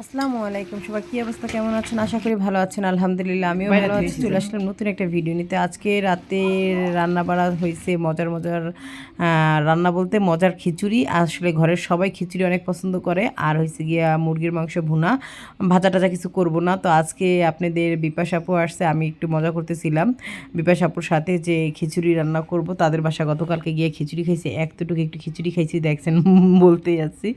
আসসালামু আলাইকুম সবাই কি অবস্থা কেমন আছেন? আশা করি ভালো আছেন আলহামদুলিল্লাহ আমিও ভালো আছি চলে আসলাম নতুন একটা ভিডিও নিতে। আজকে রাতে রান্না বাড়া হয়েছে মজার মজার রান্না বলতে মজার খিচুড়ি। আসলে ঘরের সবাই খিচুড়ি অনেক পছন্দ করে আর হয়েছে গিয়া মুরগির মাংস ভুনা। ভাজা টাজা কিছু করব না তো আজকে আপনাদের বিপাশা আপু আসছে আমি একটু মজা করতেছিলাম। বিপাশা আপুর সাথে যে খিচুড়ি রান্না করব তাদের বাসা গতকালকে গিয়ে খিচুড়ি খাইছে একটুটুকু একটু খিচুড়ি খাইছি দেখছেন বলতেই যাচ্ছি।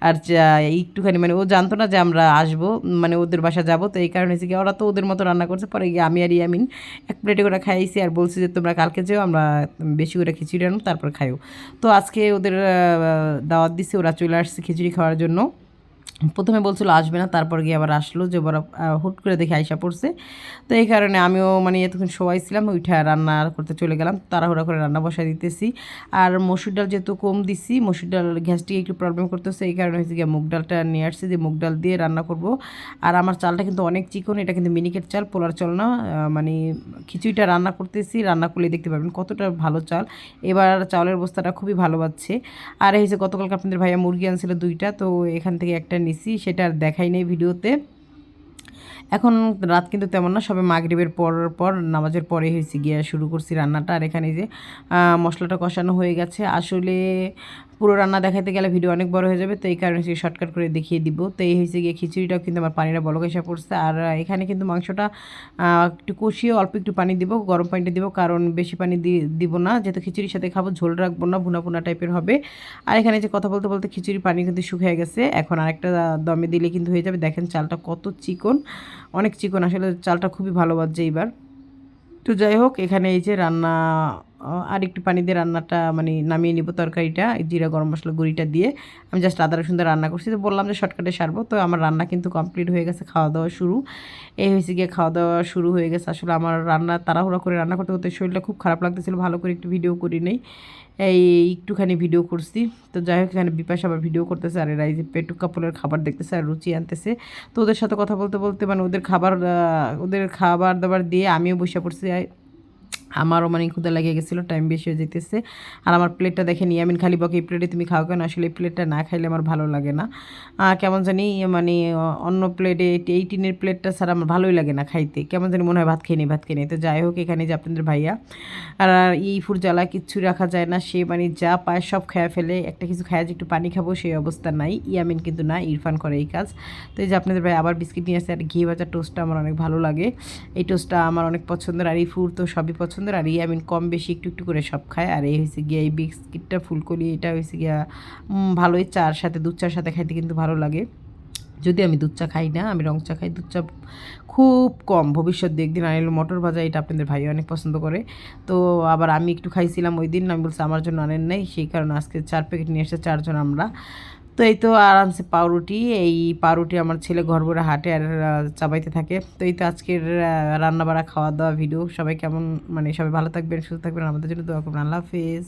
আর যা- একটুখানি মানে ও জানতো না যে আমরা আসব মানে ওদের বাসা যাব। তো এই কারণে হচ্ছে কি, ওরা তো ওদের মতো রান্না করছে। পরে গিয়ে আমি আর ইয়ামিন এক প্লেটে করে খাইছি আর বলছি যে, তোমরা কালকে যেও, আমরা বেশি করে খিচুড়ি আনো তারপর খাইও। তো আজকে ওদের দাওয়াত দিছে, ওরা চলে আসছে খিচুড়ি খাওয়ার জন্য। প্রথমে বলছিল আসবে না, তারপর গিয়ে আবার আসলো যে ওরা হুট করে দেখে আইসা পড়ছে। তো এই কারণে আমিও মানে এতক্ষণ সবাই ছিলাম উঠে রান্না করতে চলে গেলাম, তাড়াহুড়া করে রান্না বসায় দিতেছি। আর মসুর ডাল যেহেতু কম দিছি, মসুর ডাল গ্যাসটি একটু প্রবলেম করতেছে, এই কারণে হচ্ছে গিয়ে মুগ ডালটা নিয়ে আসছি যে মুগ ডাল দিয়ে রান্না করব। আর আমার চালটা কিন্তু অনেক চিকন, এটা কিন্তু মিনিকেট চাল, পোলার চাল না মানে খিচুড়িটা রান্না করতেছি, রান্না করলে দেখতে পাবেন কতটা ভালো চাল। এবার চাউলের বস্তাটা খুবই ভালো পাচ্ছে আর এই যে গতকালকে আপনাদের ভাইয়া মুরগি আনছিল দুইটা, তো এখান থেকে একটা নিছি, সেটা আর দেখাই নেই ভিডিওতে। এখন রাত কিন্তু তেমন না, সবে মাগরীবের পর পর নামাজের পরে হয়েছে গিয়ে শুরু করছি রান্নাটা। আর এখানে যে মশলাটা কষানো হয়ে গেছে। আসলে পুরো রান্না দেখাতে গেলে ভিডিও অনেক বড় হয়ে যাবে, তো এই কারণে সে শর্টকাট করে দেখিয়ে দিব। তো এই হয়েছে গিয়ে খিচুড়িটাও কিন্তু আমার পানিটা বলক এসে পড়ছে। আর এখানে কিন্তু মাংসটা একটু কষিয়ে অল্প একটু পানি দিব, গরম পানিটা দিব, কারণ বেশি পানি দিব না। যেহেতু খিচুড়ির সাথে খাব, ঝোল রাখব না ভুনা ভুনা টাইপের হবে। আর এখানে যে কথা বলতে বলতে খিচুড়ির পানি কিন্তু শুকিয়ে গেছে। এখন আরেকটা দমে দিলে কিন্তু হয়ে যাবে। দেখেন চালটা কত চিকন। অনেক চিকন, আসলে চালটা খুবই ভালো বাজছে এইবার। তো যাই হোক, এখানে এই যে রান্না আর একটু পানি দিয়ে রান্নাটা মানে নামিয়ে নিব তরকারিটা জিরা, গরম মশলা, গুঁড়িটা দিয়ে। আমি জাস্ট আদা, রসুন দিয়ে রান্না করছি। তো বললাম যে শর্টকাটে সারবো। তো আমার রান্না কিন্তু কমপ্লিট হয়ে গেছে, খাওয়া দাওয়া শুরু। এই হয়েছে গিয়ে খাওয়া দাওয়া শুরু হয়ে গেছে। আসলে আমার রান্না তাড়াহুড়া করে রান্না করতে করতে শরীরটা খুব খারাপ লাগতেছিল। ভালো করে একটু ভিডিও করি নেই। এই একটুখানি ভিডিও করছি। তো যাই হোক, এখানে বিপাশ আবার ভিডিও করতেছে আর এরা এই যে পেটু কাপড়ের খাবার দেখতেছে আর রুচি আনতেছে। তো ওদের সাথে কথা বলতে বলতে মানে ওদের খাবার ওদের খাবার দাবার দিয়ে আমিও বসে পড়ছি। আমারও মানে ক্ষুদা লেগে গেছিল টাইম বেশি হয়ে যেতেছে আর আমার প্লেটটা দেখে নিয়ে আমি খালি বকে, এই প্লেটে তুমি খাও কেন? আসলে এই প্লেটটা না খাইলে আমার ভালো লাগে না। কেমন জানি মানে অন্য প্লেটে এই টিনের প্লেটটা ছাড়া আমার ভালোই লাগে না খাইতে। কেমন জানি মনে হয় ভাত খেয়ে নিই ভাত খেয়ে নিই তো যাই হোক, এখানে যে আপনাদের ভাইয়া, আর এই ফুর জ্বালা কিচ্ছু রাখা যায় না। সে মানে যা পায় সব খেয়ে ফেলে, একটা কিছু খায় যে একটু পানি খাব, সেই অবস্থা নাই। ইয়ামিন কিন্তু না, ইরফান করে এই কাজ। তো এই যে আপনাদের ভাই আবার বিস্কিট নিয়ে আসে আর ঘি ভাজা টোস্টটা আমার অনেক ভালো লাগে। এই টোস্টটা আমার অনেক পছন্দের, আর এই ফুর তো সবই পছন্দের আর ইয়ামিন কম বেশি একটু একটু করে সব খায়। আর এই হয়েছে গিয়ে এই বিস্কিটটা ফুলকলি এটা হয়েছে গিয়া ভালোই চার সাথে, দুধ চার সাথে খাইতে কিন্তু ভালো লাগে। যদি আমি দুধ চা খাই না, আমি রং চা খাই, দুধ চা খুব কম। ভবিষ্যৎ একদিন আনিল মটর ভাজা, এটা আপনাদের ভাই অনেক পছন্দ করে। তো আবার আমি একটু খাইছিলাম ওই দিন, আমি বলছি আমার জন্য আনেন নাই, সেই কারণে আজকে চার প্যাকেট নিয়ে এসে চারজন আমরা। তো এই তো আরামসে পাউরুটি। এই পাউরুটি আমার ছেলে ঘর ভরে হাটে আর চাবাইতে থাকে। তো এই তো আজকের রান্নাবাড়া খাওয়া দাওয়া ভিডিও সবাই কেমন মানে সবাই ভালো থাকবেন, সুস্থ থাকবেন আমাদের জন্য দোয়া করবেন। আল্লাহ হাফিজ।